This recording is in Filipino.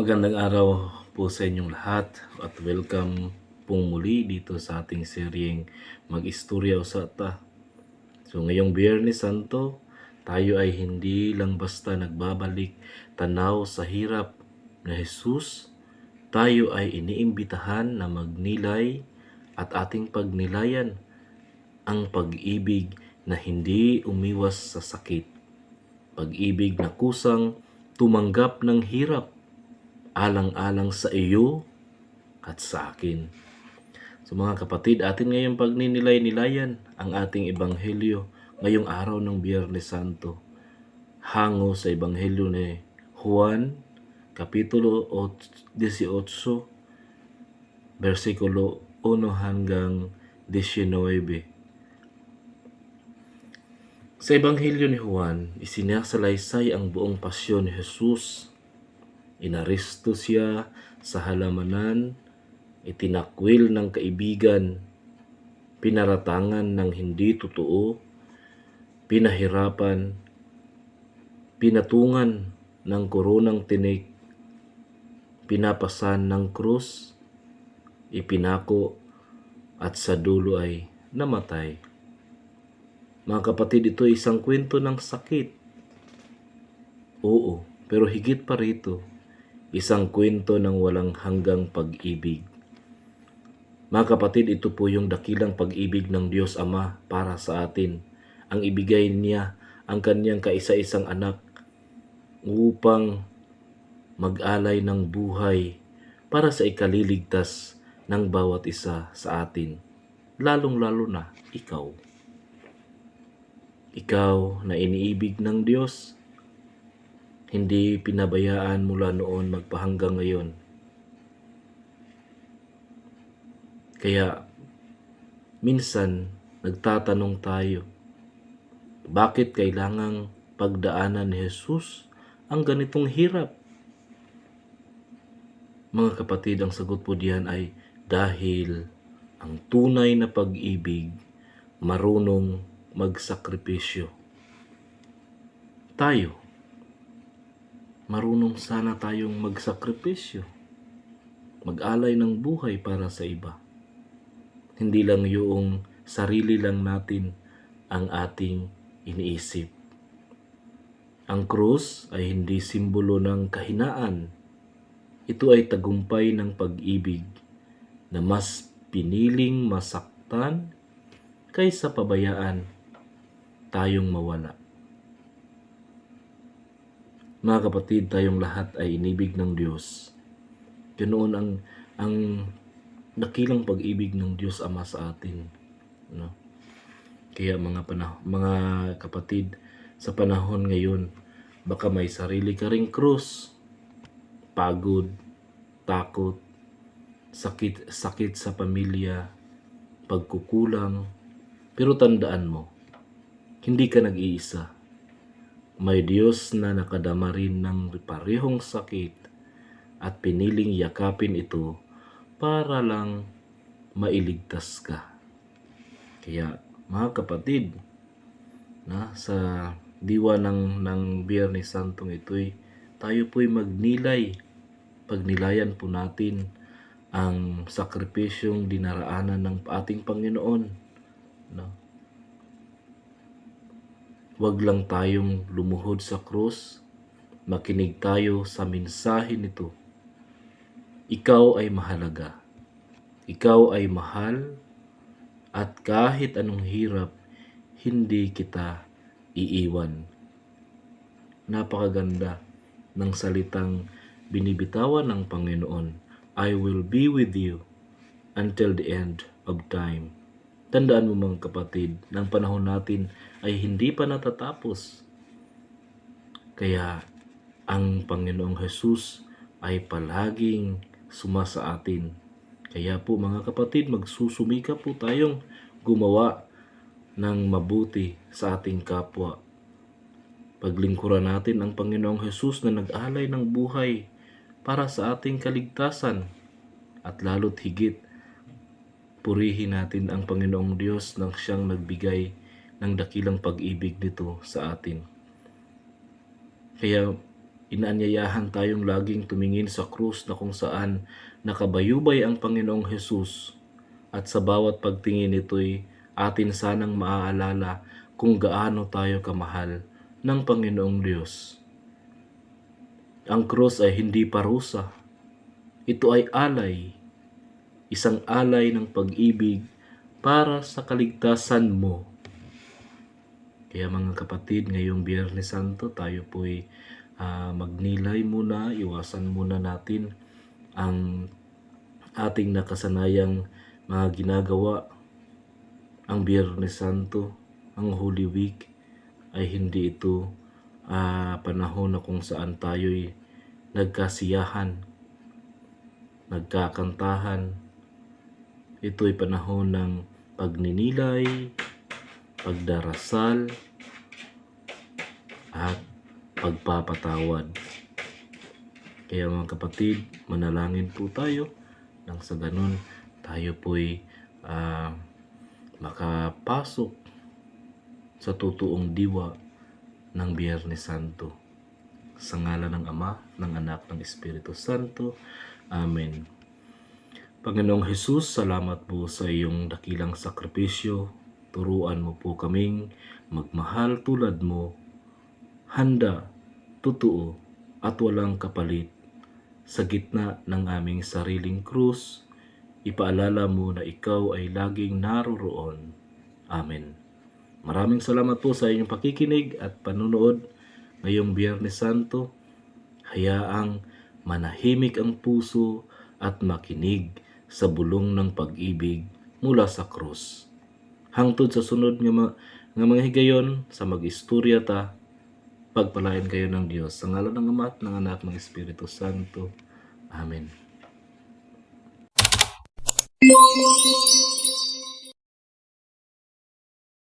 Magandang araw po sa inyong lahat at welcome pong muli dito sa ating seryeng Mag-Istorya o Sata. So ngayong Biyernes Santo, tayo ay hindi lang basta nagbabalik tanaw sa hirap na Jesus, tayo ay iniimbitahan na magnilay at ating pagnilayan ang pag-ibig na hindi umiwas sa sakit. Pag-ibig na kusang tumanggap ng hirap alang-alang sa iyo at sa akin. So mga kapatid, atin ngayong pagninilay-nilayan ang ating ebanghelyo ngayong araw ng Biyernes Santo. Hango sa ebanghelyo ni Juan, kapitulo 18, versikulo 1 hanggang 19. Sa ebanghelyo ni Juan, isinasalaysay ang buong pasyon ni Jesus Inaresto siya sa halamanan, itinakwil ng kaibigan, pinaratangan ng hindi totoo, pinahirapan, pinatungan ng koronang tinik, pinapasan ng krus, ipinako at sa dulo ay namatay. Mga kapatid, ito isang kwento ng sakit. Oo, pero higit pa rito, isang kwento ng walang hanggang pag-ibig. Mga kapatid, ito po yung dakilang pag-ibig ng Diyos Ama para sa atin. Ang ibigay niya ang kanyang kaisa-isang anak upang mag-alay ng buhay para sa ikaliligtas ng bawat isa sa atin. Lalong-lalo na ikaw. Ikaw na iniibig ng Diyos, hindi pinabayaan mula noon magpahanggang ngayon. Kaya minsan nagtatanong tayo, bakit kailangang pagdaanan ni Jesus ang ganitong hirap? Mga kapatid, ang sagot po diyan ay dahil ang tunay na pag-ibig marunong magsakripisyo. Tayo, marunong sana tayong magsakripisyo, mag-alay ng buhay para sa iba. Hindi lang yung sarili lang natin ang ating iniisip. Ang krus ay hindi simbolo ng kahinaan. Ito ay tagumpay ng pag-ibig na mas piniling masaktan kaysa pabayaan tayong mawala. Mga kapatid, tayong lahat ay inibig ng Diyos. Ganoon ang ang dakilang pag-ibig ng Diyos Ama sa atin, no? Kaya mga panah mga kapatid, sa panahon ngayon, baka may sarili ka ring krus, pagod, takot, sakit sakit sa pamilya, pagkukulang, pero tandaan mo, hindi ka nag-iisa may Diyos na nakadama rin ng parehong sakit at piniling yakapin ito para lang mailigtas ka. Kaya mga kapatid, na sa diwa ng, ng Biyernes Santong ito'y tayo po'y magnilay. Pagnilayan po natin ang sakripisyong dinaraanan ng ating Panginoon. No? Huwag lang tayong lumuhod sa krus, makinig tayo sa mensahe nito. Ikaw ay mahalaga. Ikaw ay mahal at kahit anong hirap, hindi kita iiwan. Napakaganda ng salitang binibitawan ng Panginoon. I will be with you until the end of time. Tandaan mo mga kapatid, ng panahon natin ay hindi pa natatapos. Kaya ang Panginoong Jesus ay palaging sumasa atin. Kaya po mga kapatid, magsusumika po tayong gumawa ng mabuti sa ating kapwa. Paglingkuran natin ang Panginoong Jesus na nag-alay ng buhay para sa ating kaligtasan at lalo't higit Purihin natin ang Panginoong Diyos nang siyang nagbigay ng dakilang pag-ibig nito sa atin. Kaya inaanyayahan tayong laging tumingin sa krus na kung saan nakabayubay ang Panginoong Hesus at sa bawat pagtingin ito'y atin sanang maaalala kung gaano tayo kamahal ng Panginoong Diyos. Ang krus ay hindi parusa. Ito ay alay, isang alay ng pag-ibig para sa kaligtasan mo. Kaya mga kapatid, ngayong Biyernes Santo, tayo po'y ah, magnilay muna, iwasan muna natin ang ating nakasanayang mga ginagawa. Ang Biyernes Santo, ang Holy Week, ay hindi ito ah, panahon na kung saan tayo'y nagkasiyahan, nagkakantahan. Ito'y panahon ng pagninilay, pagdarasal, at pagpapatawad. Kaya mga kapatid, manalangin po tayo nang sa ganun tayo po'y ah, makapasok sa totoong diwa ng Biyernes Santo. Sa ngala ng Ama, ng Anak, ng Espiritu Santo. Amen. Panginoong Hesus, salamat po sa iyong dakilang sakripisyo. Turuan mo po kaming magmahal tulad mo, handa, totoo, at walang kapalit. Sa gitna ng aming sariling krus, ipaalala mo na ikaw ay laging naroroon. Amen. Maraming salamat po sa inyong pakikinig at panunood ngayong Biyernes Santo. Hayaang manahimik ang puso at makinig sa bulong ng pag-ibig mula sa krus. Hangtod sa sunod nga, ma- nga mga higayon sa mag-istorya ta, pagpalain kayo ng Diyos. Sa ngalan ng Ama at ng Anak ng Espiritu Santo. Amen.